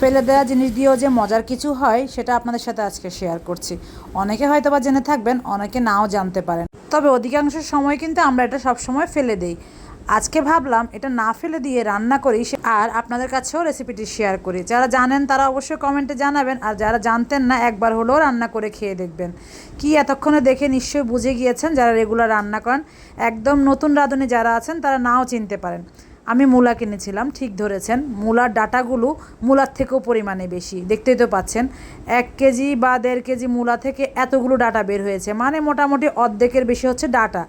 ফেলে দেওয়া জিনিস দিয়েও যে মজার কিছু হয়, সেটা আপনাদের সাথে আজকে শেয়ার করছি। অনেকে হয়তো বা জেনে থাকবেন, অনেকে নাও জানতে পারেন। তবে অধিকাংশ সময় কিন্তু আমরা এটা সব সময় ফেলে দিই। আজকে ভাবলাম, এটা না ফেলে দিয়ে রান্না করি আর আপনাদের কাছেও রেসিপিটি শেয়ার করি। যারা জানেন, তারা অবশ্যই কমেন্টে জানাবেন, আর যারা জানতেন না, একবার হলেও রান্না করে খেয়ে দেখবেন। কি এতক্ষণে দেখে নিশ্চয়ই বুঝে গিয়েছেন, যারা রেগুলার রান্না করেন, একদম নতুন রাঁধুনি যারা আছেন, তারা নাও চিনতে পারেন। আমি মূলা কিনেছিলাম, ঠিক ধরেছেন। মূলার ডাটাগুলো মূলার থেকেও পরিমাণে বেশি, দেখতেই তো পাচ্ছেন। এক কেজি বা দেড় কেজি মূলা থেকে এতগুলো ডাটা বের হয়েছে। মানে মোটামুটি অর্ধেকের বেশি হচ্ছে ডাটা।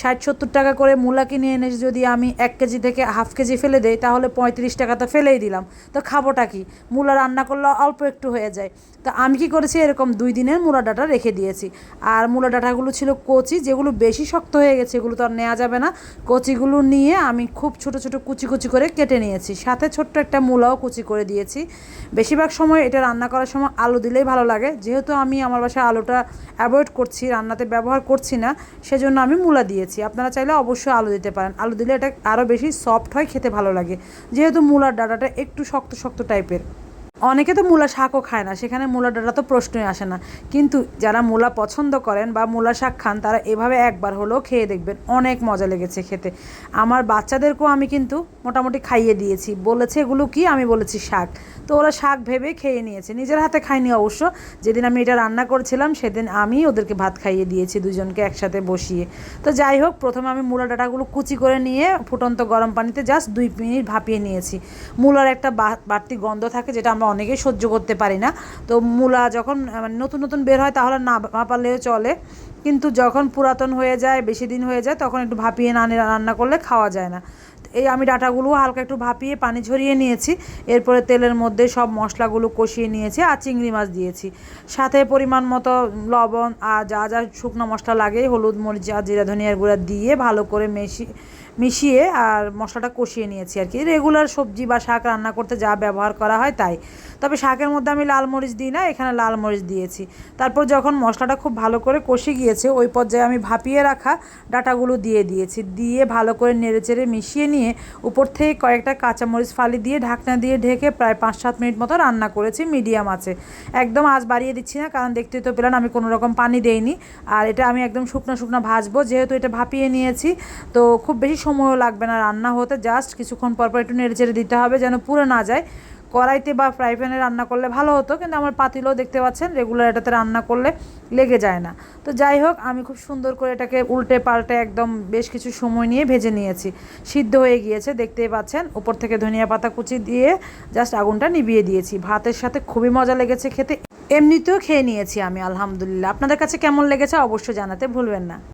ষাট, সত্তর টাকা করে মূলা কিনে এনে যদি আমি এক কেজি থেকে হাফ কেজি ফেলে দেই, তাহলে পঁয়ত্রিশ টাকা তো ফেলেই দিলাম। তো খাবোটা কি? মূলা রান্না করলে অল্প একটু হয়ে যায়। তো আমি কি করেছি? এরকম দুই দিনের মূলা ডাটা রেখে দিয়েছি। আর মূলা ডাটাগুলো ছিল কচি, যেগুলো বেশি শক্ত হয়ে গেছে, এগুলো তো আর নেওয়া যাবে না। কচিগুলো নিয়ে আমি খুব ছোট ছোট কুচি কুচি করে কেটে নিয়েছি। সাথে ছোট্ট একটা মূলাও কুচি করে দিয়েছি। বেশিরভাগ সময় এটা রান্না করার সময় আলু দিলেই ভালো লাগে। যেহেতু আমি আমার বাসায় আলুটা অ্যাভয়েড করছি, রান্নাতে ব্যবহার করছি না, সেজন্য আমি মূলা দিয়েছি। আপনারা চাইলে অবশ্যই আলু দিতে পারেন। আলু দিলে এটা আরও বেশি সফট হয়, খেতে ভালো লাগে। যেহেতু মূলার ডাটাটা একটু শক্ত শক্ত টাইপের অনেকে তো মূলা শাকও খায় না, সেখানে মূলা ডাটা তো প্রশ্নই আসে না। কিন্তু যারা মূলা পছন্দ করেন বা মূলা শাক খান, তারা এভাবে একবার হলেও খেয়ে দেখবেন, অনেক মজা লেগেছে খেতে। আমার বাচ্চাদেরকেও আমি কিন্তু মোটামুটি খাইয়ে দিয়েছি, বলেছে এগুলো কি? আমি বলেছি শাক। তো ওরা শাক ভেবে খেয়ে নিয়েছে, নিজের হাতে খাইনি অবশ্য। যেদিন আমি এটা রান্না করেছিলাম, সেদিন আমি ওদেরকে ভাত খাইয়ে দিয়েছি, দুজনকে একসাথে বসিয়ে। তো যাই হোক, প্রথমে আমি মূলা ডাটাগুলো কুচি করে নিয়ে ফুটন্ত গরম পানিতে জাস্ট দুই মিনিট ভাপিয়ে নিয়েছি। মূলার একটা বাড়তি গন্ধ থাকে, যেটা আমরা অনেকেই সহ্য করতে পারি না। তো মূলা যখন মানে নতুন নতুন বের হয় তাহলে না ভাপালেও চলে। কিন্তু যখন পুরাতন হয়ে যায়, বেশি দিন হয়ে যায়, তখন একটু ভাপিয়ে না রান্না করলে খাওয়া যায় না। এই আমি ডাটাগুলো হালকা একটু ভাপিয়ে পানি ঝরিয়ে নিয়েছি। এরপরে তেলের মধ্যে সব মশলাগুলো কষিয়ে নিয়েছি আর চিংড়ি মাছ দিয়েছি। সাথে পরিমাণ মতো লবণ আর যা যা শুকনো মশলা লাগে, হলুদ মরিচ আর জিরা ধনিয়ার গুঁড়া দিয়ে ভালো করে মেশি মিশিয়ে আর মশলাটা কষিয়ে নিয়েছি আর কি। রেগুলার সবজি বা শাক রান্না করতে যা ব্যবহার করা হয় তাই। তবে শাকের মধ্যে আমি লাল মরিচ দিই না, এখানে লাল মরিচ দিয়েছি। তারপর যখন মশলাটা খুব ভালো করে কষে গিয়েছে, ওই পর্যায়ে আমি ভাপিয়ে রাখা ডাটাগুলো দিয়ে দিয়েছি। দিয়ে ভালো করে নেড়েচেড়ে মিশিয়ে নিয়ে উপর থেকে কয়েকটা কাঁচামরিচ ফালি দিয়ে ঢাকনা দিয়ে ঢেকে প্রায় পাঁচ সাত মিনিট মতো রান্না করেছি মিডিয়াম আছে। একদম আজ বাড়িয়ে দিচ্ছি না, কারণ দেখতেই তো পেলেন আমি কোনো রকম পানি দেইনি। আর এটা আমি একদম শুকনো শুকনো ভাজবো, যেহেতু এটা ভাপিয়ে নিয়েছি, তো খুব বেশি সময়ও লাগবে না রান্না হতে জাস্ট কিছুক্ষণ পর পর একটু নেড়ে চেড়ে দিতে হবে যেন পুরো না যায়। কড়াইতে বা ফ্রাই প্যানে রান্না করলে ভালো হতো, কিন্তু আমার পাতিলও দেখতে পাচ্ছেন রেগুলার এটাতে রান্না করলে লেগে যায় না। তো যাই হোক, আমি খুব সুন্দর করে এটাকে উল্টে পাল্টে একদম বেশ কিছু সময় নিয়ে ভেজে নিয়েছি। সিদ্ধ হয়ে গিয়েছে, দেখতেই পাচ্ছেন, উপর থেকে ধনিয়া পাতা কুচি দিয়ে জাস্ট আগুনটা নিভিয়ে দিয়েছি। ভাতের সাথে খুবই মজা লেগেছে খেতে। এমনিতেও খেয়ে নিয়েছি আমি, আলহামদুলিল্লাহ। আপনাদের কাছে কেমন লেগেছে অবশ্যই জানাতে ভুলবেন না।